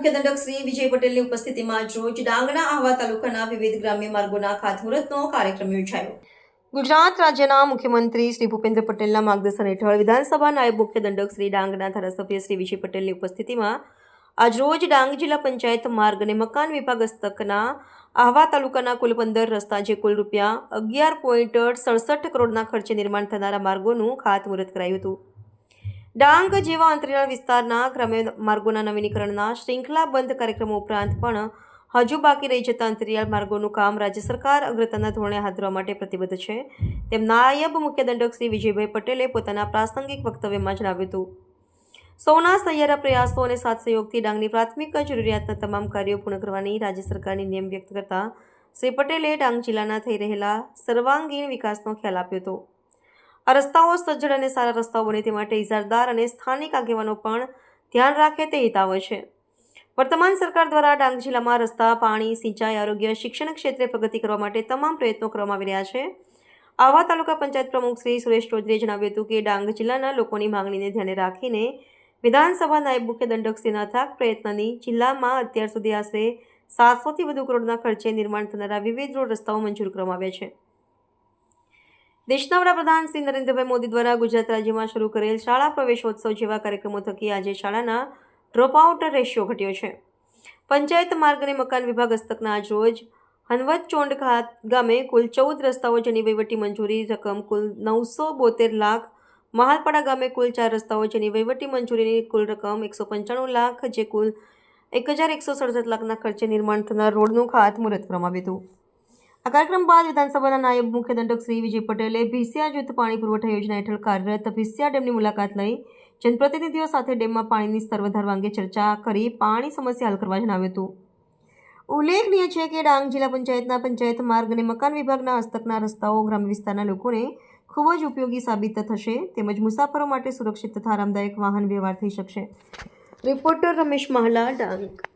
મુખ્ય દંડક શ્રી વિજય પટેલની ઉપસ્થિતિમાં રોજ ડાંગના આહવા તાલુકાના વિવિધ ગ્રામ્ય માર્ગોના ખાતમુહૂર્તનો કાર્યક્રમ યોજાયો. ગુજરાત રાજ્યના મુખ્યમંત્રી શ્રી ભૂપેન્દ્ર પટેલના માર્ગદર્શન હેઠળ વિધાનસભા નાયબ મુખ્ય દંડક શ્રી ડાંગના ધારાસભ્ય શ્રી વિજય પટેલની ઉપસ્થિતિમાં આજરોજ ડાંગ જિલ્લા પંચાયત માર્ગ અને મકાન વિભાગ હસ્તકના આહવા તાલુકાના કુલ પંદર રસ્તા જે કુલ રૂપિયા અગિયાર પોઈન્ટ સડસઠ કરોડના ખર્ચે નિર્માણ થનારા માર્ગોનું ખાતમુહૂર્ત કરાયું હતું. ડાંગ જેવા અંતરિયાળ વિસ્તારના ક્રમે માર્ગોના નવીનીકરણના શૃંખલાબંધ કાર્યક્રમો ઉપરાંત પણ હજુ બાકી રહી જતા અંતરિયાળ માર્ગોનું કામ રાજ્ય સરકાર અગ્રતાના ધોરણે હાથ ધરવા માટે પ્રતિબદ્ધ છે. તેમ નાયબ મુખ્ય દંડક શ્રી વિજયભાઈ પટેલે પોતાના પ્રાસંગિક વક્તવ્યમાં જણાવ્યું હતું. સૌના સહિયારા પ્રયાસો અને સાથ સહયોગથી ડાંગની પ્રાથમિક જરૂરિયાતના તમામ કાર્યો પૂર્ણ કરવાની રાજ્ય સરકારની નેમ વ્યક્ત કરતા શ્રી પટેલે ડાંગ જિલ્લાના થઈ રહેલા સર્વાંગીણ વિકાસનો ખ્યાલ આપ્યો હતો. આ રસ્તાઓ સજ્જડ અને સારા રસ્તાઓ બને તે માટે ઇજારદાર અને સ્થાનિક આગેવાનો પણ ધ્યાન રાખે તે હિતાવ છે. વર્તમાન સરકાર દ્વારા ડાંગ જિલ્લામાં રસ્તા, પાણી, સિંચાઈ, આરોગ્ય, શિક્ષણ ક્ષેત્રે પ્રગતિ કરવા માટે તમામ પ્રયત્નો કરવામાં આવી રહ્યા છે. આવા તાલુકા પંચાયત પ્રમુખ શ્રી સુરેશ ચૌધરીએ જણાવ્યું હતું કે ડાંગ જિલ્લાના લોકોની માંગણીને ધ્યાને રાખીને વિધાનસભા નાયબ મુખ્ય દંડકશ્રીના અથાગ પ્રયત્નની જિલ્લામાં અત્યાર સુધી આશરે સાતસોથી વધુ કરોડના ખર્ચે નિર્માણ થનારા વિવિધ રોડ રસ્તાઓ મંજૂર કરવામાં આવ્યા છે. દેશના વડાપ્રધાન શ્રી નરેન્દ્રભાઈ મોદી દ્વારા ગુજરાત રાજ્યમાં શરૂ કરેલ શાળા પ્રવેશોત્સવ જેવા કાર્યક્રમો થકી આજે શાળાના ડ્રોપઆઉટ રેશિયો ઘટ્યો છે. પંચાયત માર્ગ અને મકાન વિભાગ હસ્તકના આજ રોજ હનવત ચોંડ ગામે કુલ ચૌદ રસ્તાઓ જેની વહીવટી મંજૂરી રકમ કુલ નવસો બોતેર લાખ, મહાલપાડા ગામે કુલ ચાર રસ્તાઓ જેની વહીવટી મંજૂરીની કુલ રકમ એકસો પંચાણું લાખ, જે કુલ એક હજાર એકસો સડસઠ લાખના ખર્ચે નિર્માણ થનાર રોડનું ખાતમુહૂર્ત કરવામાં આવ્યું હતું. આ કાર્યક્રમ બાદ વિધાનસભાના નાયબ મુખ્ય દંડક શ્રી વિજય પટેલે ભીસિયા જૂથ પાણી પુરવઠા યોજના હેઠળ કાર્યરત ભીસિયા ડેમની મુલાકાત લઈ જનપ્રતિનિધિઓ સાથે ડેમમાં પાણીની સ્તર વધારવા અંગે ચર્ચા કરી પાણી સમસ્યા હલ કરવા જણાવ્યું હતું. ઉલ્લેખનીય છે કે ડાંગ જિલ્લા પંચાયતના પંચાયત માર્ગ અને મકાન વિભાગના હસ્તકના રસ્તાઓ ગ્રામ્ય વિસ્તારના લોકોને ખૂબ જ ઉપયોગી સાબિત થશે તેમજ મુસાફરો માટે સુરક્ષિત તથા આરામદાયક વાહન વ્યવહાર થઈ શકશે. રિપોર્ટર રમેશ મહલા, ડાંગ.